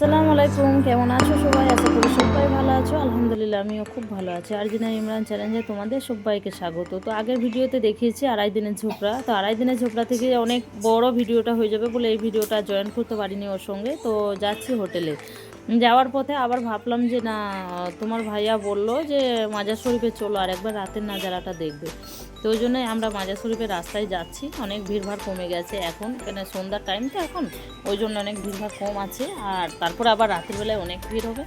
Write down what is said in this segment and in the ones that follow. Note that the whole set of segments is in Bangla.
আসসালামু আলাইকুম, কেমন আছো সবাই? আশা করি সবাই ভালো আছো। আলহামদুলিল্লাহ, আমিও খুব ভালো আছি। আরজিনা ইমরান চ্যালেঞ্জে তোমাদের সবাইকে স্বাগত। তো আগের ভিডিওতে দেখিয়েছি আড়াই দিনের ঝোপড়া। তো আড়াই দিনের ঝোপড়া থেকে অনেক বড় ভিডিওটা হয়ে যাবে বলে এই ভিডিওটা জয়েন করতে পারিনি ওর সঙ্গে। তো যাচ্ছি হোটেলে। যাওয়ার পথে আবার ভাবলাম যে, না, তোমার ভাইয়া বলল যে, মাজার শরীফে চলো আর একবার রাতের নাজারাটা দেখবে। তো ওই জন্যই আমরা মাজার শরীফের রাস্তায় যাচ্ছি। অনেক ভিড়ভাড় কমে গেছে এখন, কেন সন্ধ্যার টাইম তো এখন, ওই জন্য অনেক ভিড়ভাড় কম আছে। আর তারপর আবার রাতের বেলায় অনেক ভিড় হবে।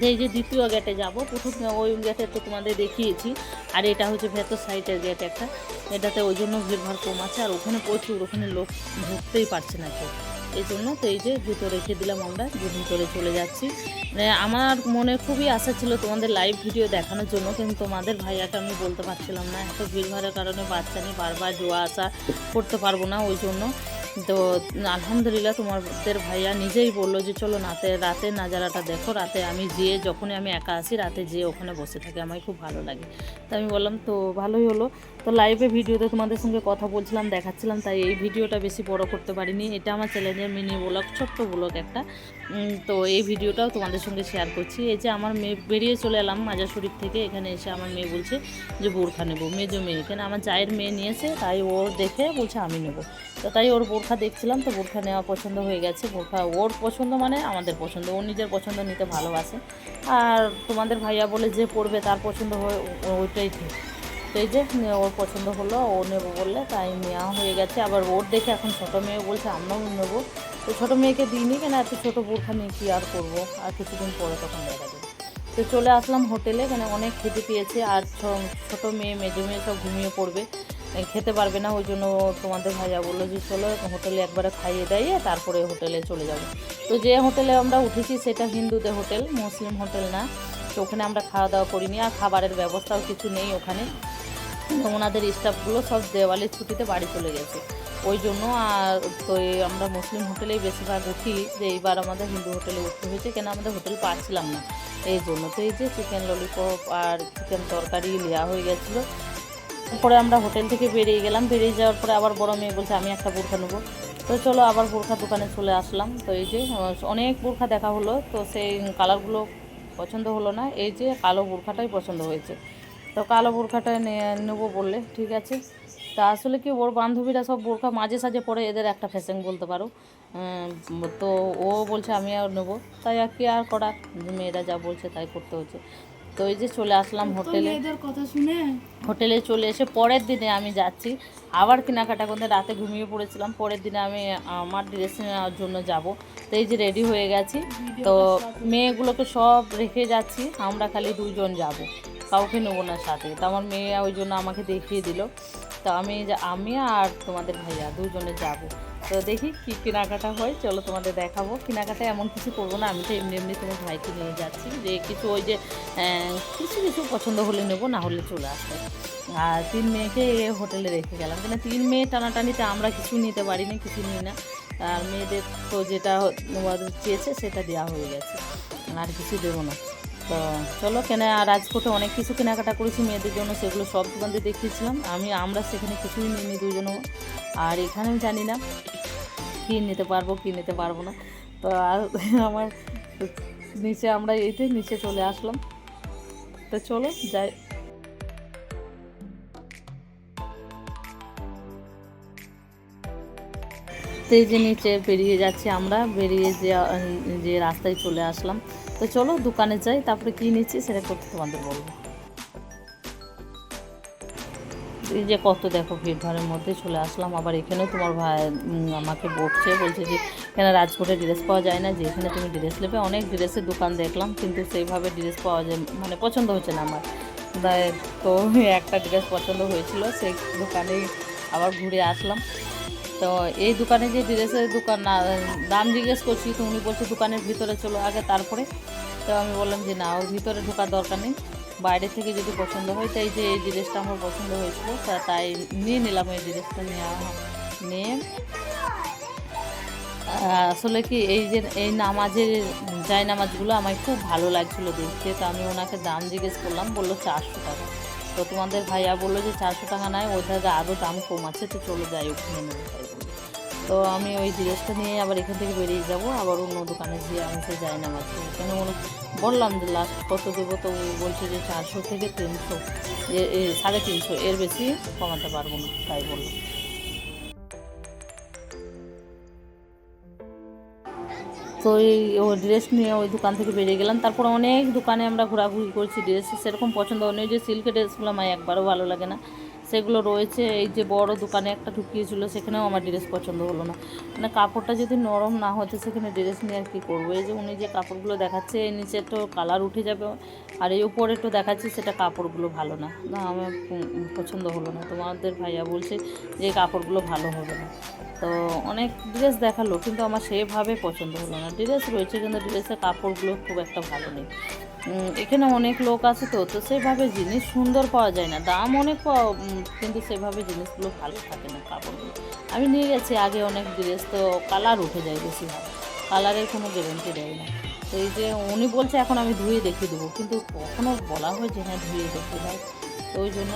যে এই যে দ্বিতীয় গেটে যাব, প্রথম ওই গেটে তো তোমাদের দেখিয়েছি। আর এটা হচ্ছে ভেতর সাইডের গেট একটা। এটাতে ওই জন্য ভিড়ভাড় কম আছে। আর ওখানে প্রচুর, ওখানে লোক ঢুকতেই পারছে না কেউ। এই জন্য তো এই যে জুতো রেখে দিলাম আমরা জুতো করে চলে যাচ্ছি। মানে আমার মনে খুবই আশা ছিল তোমাদের লাইভ ভিডিও দেখানোর জন্য, কিন্তু তোমাদের ভাইয়াকে আমি বলতে পারছিলাম না, এত ভিড় ভাড়ার কারণে বাচ্চা নিয়ে বারবার জোয়া আসা করতে পারব না ওই জন্য। তো আলহামদুলিল্লাহ তোমাদের ভাইয়া নিজেই বলল যে, চলো নাতে, রাতে নাজারাটা দেখো। রাতে আমি যেয়ে, যখনই আমি একা আসি রাতে যেয়ে ওখানে বসে থাকি। আমার খুব ভালো লাগে। তো আমি বললাম, তো ভালোই হলো। তো লাইভে ভিডিওতে তোমাদের সঙ্গে কথা বলছিলাম, দেখাচ্ছিলাম, তাই এই ভিডিওটা বেশি বড় করতে পারিনি। এটা আমার চ্যালেঞ্জের মিনি ব্লগ ছোট্ট ব্লগ একটা। তো এই ভিডিওটাও তোমাদের সঙ্গে শেয়ার করছি। এই যে আমার মেয়ে, বেরিয়ে চলে এলাম মাজার শরীফ থেকে। এখানে এসে আমার মেয়ে বলছে যে, বোরখা নেব। মেজো মেয়ে। এখানে আমার চায়ের মেয়ে নিয়েছে, তাই ও দেখে বলছে, আমি নেব। তো তাই ওর বোরখা দেখছিলাম, তো বোরখা নেওয়া পছন্দ হয়ে গেছে। বোরখা ওর পছন্দ মানে আমাদের পছন্দ, ও নিজের পছন্দ নিতে ভালোবাসে। আর তোমাদের ভাইয়া বলে যে পড়বে তার পছন্দ হয় ওইটাই ঠিক। তো এই যে ওর পছন্দ হলো, ও নেব বললে, তাই নেওয়া হয়ে গেছে। আবার ওর দেখে এখন ছোটো মেয়ে বলছে, আমরাও নেব। তো ছোটো মেয়েকে দিইনি কেন, এত ছোটো বোরখা নিয়ে কী আর করব? আর কিছুদিন পরে তখন দেখা যাবে। তো চলে আসলাম হোটেলে, এখানে অনেক খেতে পেয়েছে, আর ছোটো মেয়ে, মেজো মেয়ে সব ঘুমিয়ে পড়বে। খেতে পারবে না, ওই জন্য তোমাদের ভাইয়া বলল যে চলো হোটেলে একবারে খাইয়ে দাইয়ে তারপরে হোটেলে চলে যাব। তো যে হোটেলে আমরা উঠেছি সেটা হিন্দুদের হোটেল, মুসলিম হোটেল না। তো ওখানে আমরা খাওয়া দাওয়া করিনি, আর খাবারের ব্যবস্থাও কিছু নেই ওখানে। ওনাদের স্টাফগুলো সব দেওয়ালির ছুটিতে বাড়ি চলে গেছে। ওই জন্য আর তো আমরা মুসলিম হোটেলেই বেশিরভাগ উঠি, যে এইবার আমাদের হিন্দু হোটেলে উঠতে হয়েছে, কেন আমাদের হোটেল পাচ্ছিলাম না। এই জন্য তো এই যে চিকেন ললিপপ আর চিকেন তরকারি নেওয়া হয়ে গেছিল। পরে আমরা হোটেল থেকে বেরিয়ে গেলাম। বেরিয়ে যাওয়ার পরে আবার বড় মেয়ে বলছে, আমি একটা বোরখা নেব। তো চলো আবার বোরখা দোকানে চলে আসলাম। তো এই যে, অনেক বোরখা দেখা হলো। তো সেই কালারগুলো পছন্দ হলো না। এই যে কালো বোরখাটাই পছন্দ হয়েছে। তো কালো বোরখাটা নেব বললে, ঠিক আছে। তা আসলে কি, ওর বান্ধবীরা সব বোরখা মাঝে সাঝে পরে এদের একটা ফ্যাশন বলতে পারো। তো ও বলছে, আমি আর নেব। তাই আর কি আর করার? মেয়েরা যা বলছে তাই করতে হচ্ছে। তো এই যে চলে আসলাম হোটেলে। কথা শুনে। হোটেলে চলে এসে পরের দিনে আমি যাচ্ছি। আবার কেনাকাটা করতে রাতে ঘুমিয়ে পড়েছিলাম। পরের দিনে আমি আমার ড্রেস নেওয়ার জন্য যাব। তো এই যে রেডি হয়ে গেছি। তো মেয়েগুলোকে সব রেখে যাচ্ছি। আমরা খালি দুজন যাব। কাউকে নেব না সাথে। তো আমার মেয়ে ওই জন্য আমাকে দেখিয়ে দিল। তো আমি আমি আর তোমাদের ভাইয়া দুজনে যাব। তো দেখি কী কেনাকাটা হয়। চলো তোমাদের দেখাবো। কেনাকাটা এমন কিছু করব না। আমি তো এমনি এমনি তোমার ভাইকে নিয়ে যাচ্ছি। যে কিছু ওই যে কিছু কিছু পছন্দ হলে নেব, না হলে চলে আসবে। আর তিন মেয়েকে হোটেলে রেখে গেলাম। কেন তিন মেয়ে টানাটানিতে আমরা কিছু নিতে পারি না কিছু নিই না। আর মেয়েদের তো যেটা চেয়েছে, সেটা দেওয়া হয়ে গেছে। আর কিছু দেবো না। তো চলো কেনা রাজকোটে অনেক কিছু কেনাকাটা করেছি, মেয়েদের জন্য সেগুলো সব দোকানতে দেখিয়েছিলাম। আমি, আমরা সেখানে কিছুই নিইনি দুজনও আর এখানেও জানি না কী নিতে পারব, কী নিতে পারব না। তো আর আমার নিচে আমরা এইতে, নিচে চলে আসলাম। তো চলো যাই। তো এই যে নিচে বেরিয়ে যাচ্ছি আমরা, বেরিয়ে যে রাস্তায় চলে আসলাম। তো চলো দোকানে যাই, তারপরে কী নিচ্ছি সেটা করতে তোমাদের বলব। এই যে কত দেখো ভিড়ভাড়ের মধ্যে চলে আসলাম, আবার এখানেও তোমার ভাই আমাকে বকছে, বলছে যে এখানে রাজকোটে ড্রেস পাওয়া যায় না, যে এখানে তুমি ড্রেস নেবে। অনেক ড্রেসের দোকান দেখলাম, কিন্তু সেইভাবে ড্রেস পাওয়া যায় মানে পছন্দ হচ্ছে না আমার। তো, একটা ড্রেস পছন্দ হয়েছিল, সেই দোকানেই আবার ঘুরে আসলাম। তো এই দোকানে যে ড্রেসের দোকান, না, দাম জিজ্ঞেস করছি, তো উনি বলছে দোকানের ভিতরে চলো, আগে তারপরে। তো আমি বললাম যে না, ওর ভিতরে ঢোকার দরকার নেই। বাইরে থেকে যদি পছন্দ হয়, তাই যে এই ড্রেসটা আমার পছন্দ হয়েছিল তাই নিয়ে নিলাম এই ড্রেসটা নেওয়া নিয়ে। আসলে কি, এই যে, এই নামাজের জায় নামাজগুলো আমার খুব ভালো লাগছিল দেখতে, তো আমি ওনাকে দাম জিজ্ঞেস করলাম, বলল চারশো টাকা। তো তোমাদের ভাইয়া বলল যে চারশো টাকা নেয় ওই থেকে আরও দাম কম আছে, তো চলে যাই ওখানে নেব তাই তো আমি ওই জিনিসটা নিয়ে আবার এখান থেকে বেরিয়ে যাব, আবার অন্য দোকানে গিয়ে আমি তো যাই না মাত্র। কেন বলো বললাম যে লাস্ট কত দেবো, তো বলছে যে চারশো থেকে তিনশো সাড়ে তিনশো, এর বেশি কমাতে পারব না, তাই বলল। তো এই ও ড্রেস নিয়ে ওই দোকান থেকে বেরিয়ে গেলাম। তারপর অনেক দোকানে আমরা ঘোরাঘুরি করছি ড্রেস সেরকম পছন্দ হয়নি যে সিল্কের ড্রেসগুলো আমার একবারও ভালো লাগে না। সেগুলো রয়েছে। এই যে বড় দোকানে একটা ঢুকিয়েছিল, সেখানেও আমার ড্রেস পছন্দ হলো না। মানে কাপড়টা যদি নরম না হতো সেখানে ড্রেস নিয়ে আর কী করব? এই যে উনি যে কাপড়গুলো দেখাচ্ছে এই নিচে তো কালার উঠে যাবে। আর এই উপরে একটু দেখাচ্ছে সেটা কাপড়গুলো ভালো না। না, আমার পছন্দ হলো না। তোমাদের ভাইয়া বলছে যে কাপড়গুলো ভালো হবে না। তো অনেক ড্রেস দেখাল, কিন্তু আমার সেভাবে পছন্দ হলো না। ড্রেস রয়েছে, কিন্তু ড্রেসের কাপড়গুলো খুব একটা ভালো নেই। এখানে অনেক লোক আছে তো তো সেভাবে জিনিস সুন্দর পাওয়া যায় না। দাম অনেক কিন্তু সেভাবে জিনিসগুলো ভালো থাকে না কাপড়গুলো আমি নিয়ে গেছি, আগে অনেক ড্রেস তো কালার উঠে যায় বেশিরভাগ। কালারের কোনো গ্যারেন্টি দেয় না। তো এই যে উনি বলছে, এখন আমি ধুয়ে দেখিয়ে দেবো। কিন্তু কখনো বলা হয় যে হ্যাঁ ধুয়ে দেখিয়ে দাও তো ওই জন্য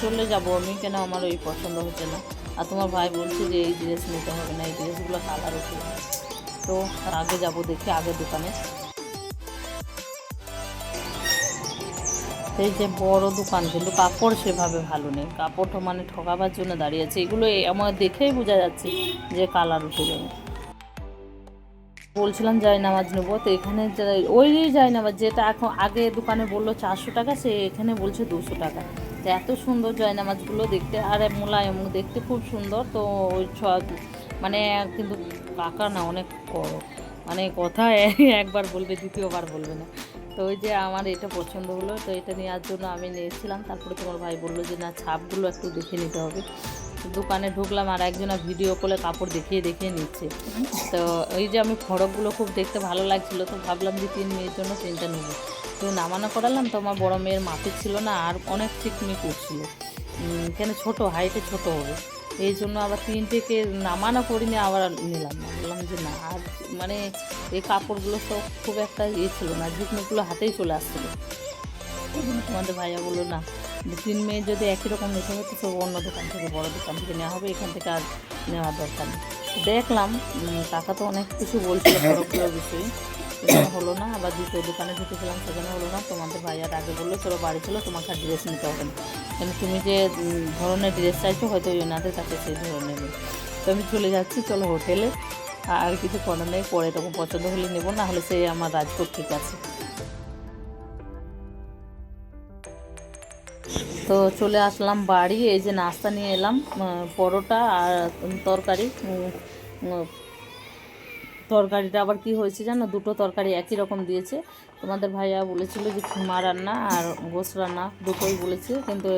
চলে যাব আমি, কেন আমার ওই পছন্দ হচ্ছে না। আর তোমার ভাই বলছে যে, এই ড্রেস নিতে হবে না, এই ড্রেসগুলো কালার উঠে। তো আগে যাব দেখি আগের দোকানে। এই যে বড় দোকান, কিন্তু কাপড় সেভাবে ভালো নেই। কাপড়টা মানে ঠকাবার জন্য দাঁড়িয়েছে এগুলো আমার দেখেই বোঝা যাচ্ছে যে কালার উঠে যাবে বলছিলাম যাই নামাজ নেব। তো এখানে ওই যাই নামাজ যেটা এখন আগে দোকানে বলল চারশো টাকা, সে এখানে বলছে দুশো টাকা। তো এত সুন্দর জয়নামাজগুলো দেখতে। আর মোলায়েম দেখতে খুব সুন্দর। তো ওই ছ- মানে কিন্তু কাকা না, অনেক বড়। মানে কথা একবার বলবে, দ্বিতীয়বার বলবে না। তো ওই যে আমার এটা পছন্দ হলো, তো এটা নেওয়ার জন্য আমি নিয়েছিলাম। তারপরে তোমার ভাই বলল যে, না, ছাপগুলো একটু দেখে নিতে হবে। দোকানে ঢুকলাম আর একজনা ভিডিও কলে কাপড় দেখিয়ে দেখিয়ে নিচ্ছে। তো ওই যে আমি ফড়কগুলো খুব দেখতে ভালো লাগছিল, তো ভাবলাম যে তিন মেয়ের জন্য তিনটা নেব। তো নামানো করালাম, তো আমার বড়ো মেয়ের মাপের ছিল না, আর অনেক চিকমিক উঠছিল কেন ছোট? হাইটে ছোট হবে। এই জন্য আবার তিনটেকে নামানো করিনি আবার নিলাম। না বললাম যে না, আর মানে এই কাপড়গুলো সব খুব একটা ইয়ে ছিল না, ঝিকমিকগুলো হাতেই চলে আসছিল। তোমাদের ভাইয়া বলল, না, তিন মেয়ে যদি একই রকম নিতে হতো, তো অন্য দোকান থেকে, বড় দোকান থেকে নেওয়া হবে, এখান থেকে আর নেওয়ার দরকার নেই। দেখলাম কাকা তো অনেক কিছু বলছিল খরচগুলোর বিষয়ে। সেখানে হলো না, আবার দ্বিতীয় দোকানে ঢুকেছিলাম, সেখানে হলো না। তোমাদের ভাইয়ার আগে বলল চলো বাড়ি চলো, তোমাকে আর ড্রেস নিতে হবে না। কেন তুমি যে ধরনের ড্রেস চাইছো, হয়তো ওনাদের কাছে সেই ধরনের। তো আমি চলে যাচ্ছি, চলো হোটেলে। আর কিছু করার নেই, পরে তখন পছন্দ হলে নেব, না হলে সেই আমার রাজকোট ঠিক আছে। তো চলে আসলাম বাড়ি, এই যে নাস্তা নিয়ে এলাম পরোটা আর তরকারি। তরকারিটা আবার কি হয়েছে জানো? দুটো তরকারি একই রকম দিয়েছে। তোমাদের ভাইয়া বলেছিল যে খুমা রান্না আর গোস রান্না দুটোই বলেছে, কিন্তু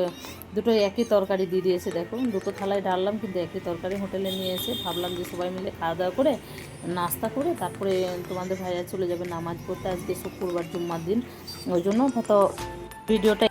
দুটোই একই তরকারি দিয়ে দিয়েছে। দেখো, দুটো থালায় ডাললাম, কিন্তু একই তরকারি হোটেলে নিয়ে এসে ভাবলাম যে সবাই মিলে খাওয়া দাওয়া করে, নাস্তা করে, তারপরে তোমাদের ভাইয়া চলে যাবে নামাজ পড়তে। আজকে শুক্রবার, জুম্মার দিন। ওই জন্য হয়তো ভিডিওটা